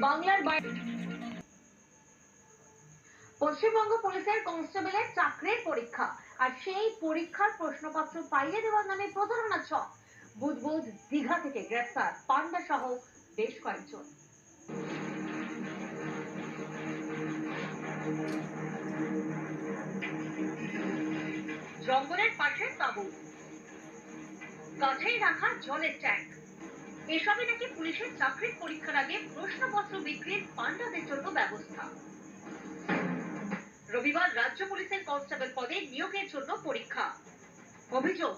বাংলার পশ্চিমবঙ্গ পুলিশের কনস্টেবলের চাকরির পরীক্ষা। আর সেই পরীক্ষার প্রশ্নপত্র পাইয়ে দেওয়ার নামে প্রতারণা ছক। বুধবুধ দীঘা থেকে গ্রেফতার পান্ডা সহ বেশ কয়েকজন। জঙ্গলের পাশে তাঁবু। কাছেই রাখা জলের ট্যাঙ্ক এসবই নাকি পুলিশের চাকরির পরীক্ষার আগে প্রশ্নপত্র বিক্রির পান্ডাদের জন্য ব্যবস্থা। রবিবার রাজ্য পুলিশের কনস্টেবল পদে নিয়োগের জন্য পরীক্ষা। অভিযোগ,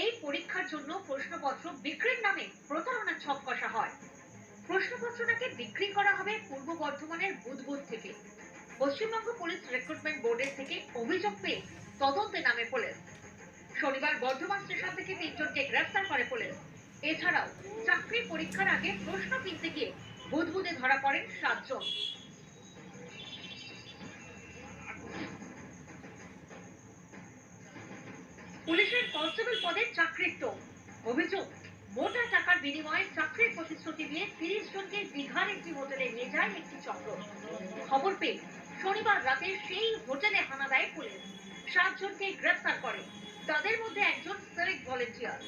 এই পরীক্ষার জন্য প্রশ্নপত্র বিক্রির নামে প্রতারণার ছক কষা হয়। প্রশ্নপত্র নাকি বিক্রি করা হবে পূর্ব বর্ধমানের বুধবুধ থেকে। পশ্চিমবঙ্গ পুলিশ রিক্রুটমেন্ট বোর্ডের থেকে অভিযোগ পেয়ে তদন্তে নামে পুলিশ। শনিবার বর্ধমান স্টেশন থেকে তিনজনকে গ্রেফতার করে পুলিশ। এছাড়াও চাকরি পরীক্ষার আগে প্রশ্ন কিনতে গিয়ে বুধবুধে ধরা পড়েন সাতজন। পুলিশের কনস্টেবল পদে চাকরির তো অভিযোগ, মোটা টাকার বিনিময়ে চাকরির প্রতিশ্রুতি দিয়ে তিরিশ জনকে দীঘার একটি হোটেলে নিয়ে যায় একটি চক্র। খবর পেয়ে শনিবার রাতে সেই হোটেলে হানা দেয় মধ্যে একজন সিভিক ভলেন্টিয়ার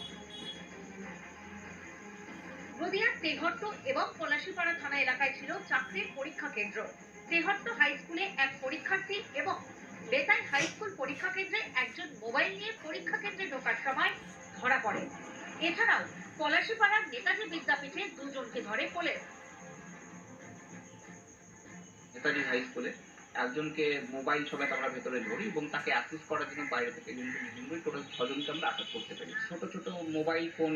নদিয়ার তেঘট্ট এবং পলাশীপাড়া থানা এলাকায় ছিল চাকরির পরীক্ষা কেন্দ্র। তেঘট্ট হাই স্কুলে এক পরীক্ষার্থী এবং বেতাই হাই স্কুল পরীক্ষা কেন্দ্রে একজন মোবাইল নিয়ে পরীক্ষা কেন্দ্রে ঢোকার সময় ধরা পড়ে। এছাড়াও পলাশীপাড়ার নেতাজি বিদ্যাপীঠে দুজনকে ধরে পুলিশ। নেতাজি হাই স্কুলে একজনকে মোবাইল সমেত আমরা ভেতরে ধরি এবং তাকে অ্যাসিস করার জন্য বাইরে থেকে টোটাল ছজনকে আমরা আটক করতে পারি। ছোট ছোট মোবাইল ফোন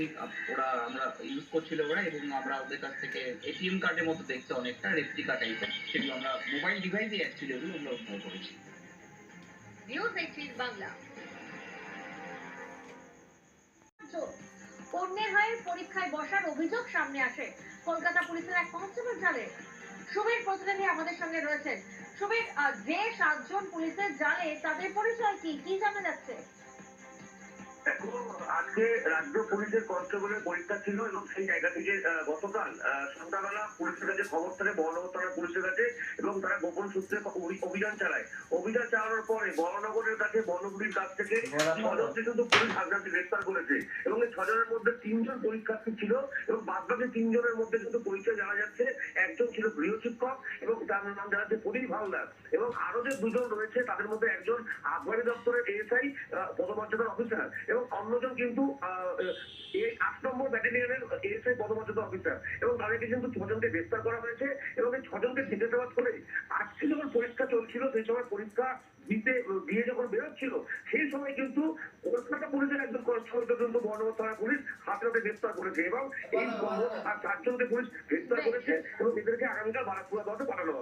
ওরা আমরা ইউজ করছিল ওরা এবং আমরা ওদের কাছ থেকে এটিএম কার্ডের মতো দেখতে অনেকটা রেপ্লিকা টাইপের সেগুলো আমরা মোবাইল ডিভাইসে অ্যাকচুয়ালি ওগুলো আমরা উদ্ধার করেছি। হয়ে পরীক্ষায় বসার অভিযোগ সামনে আসে। কলকাতা পুলিশের এক কনস্টেবল সুবীর প্রতিনিধি আমাদের সঙ্গে রয়েছেন। সুবীর যে সাতজন পুলিশের জালে তাদের পরিচয় কি? কি জানা যাচ্ছে? আজকে রাজ্য পুলিশের কনস্টেবলের পরীক্ষা ছিল এবং সেই জায়গা থেকে গতকাল সন্ধ্যাবেলা পুলিশের কাছে খবর থাকে বড়নগর থানার পুলিশের কাছে এবং তারা গোপন সূত্রে অভিযান চালায়। অভিযান চালানোর পরে বড়নগরের কাছে বর্ণগুলির কাছ থেকে ছজনকে কিন্তু পুলিশ আগ্রাতে গ্রেফতার করেছে এবং এই ছজনের মধ্যে তিনজন পরীক্ষার্থী ছিল এবং বাদ বাকি তিনজনের মধ্যে কিন্তু পরিচয় জানা যাচ্ছে। একজন ছিল গৃহ শিক্ষক এবং তার নাম জানা যাচ্ছে প্রদীপ হালদার এবং আরও যে দুজন রয়েছে তাদের মধ্যে একজন আবগারি দপ্তরের এএসআই পদমর্যাদার অফিসার এবং অন্যজন কিন্তু আহ, এই আট নম্বর ব্যাটালিয়নের এএসআই পদমর্যাদা অফিসার এবং তাদেরকে কিন্তু ছজনকে গ্রেফতার করা হয়েছে এবং এই ছজনকে জিজ্ঞাসাবাদ করে আজকে যখন পরীক্ষা চলছিল সেই সময় পরীক্ষা দিতে দিয়ে যখন বেরোচ্ছিল সেই সময় কিন্তু কলকাতা পুলিশের একজন কনস্টেবল পর্যন্ত বর্ণবত থানা পুলিশ হাতে হাতে গ্রেফতার করেছে এবং এই আর চারজনকে পুলিশ গ্রেফতার করেছে এবং এদেরকে আগামীকাল বারাকপুরা আদালতে পাঠানো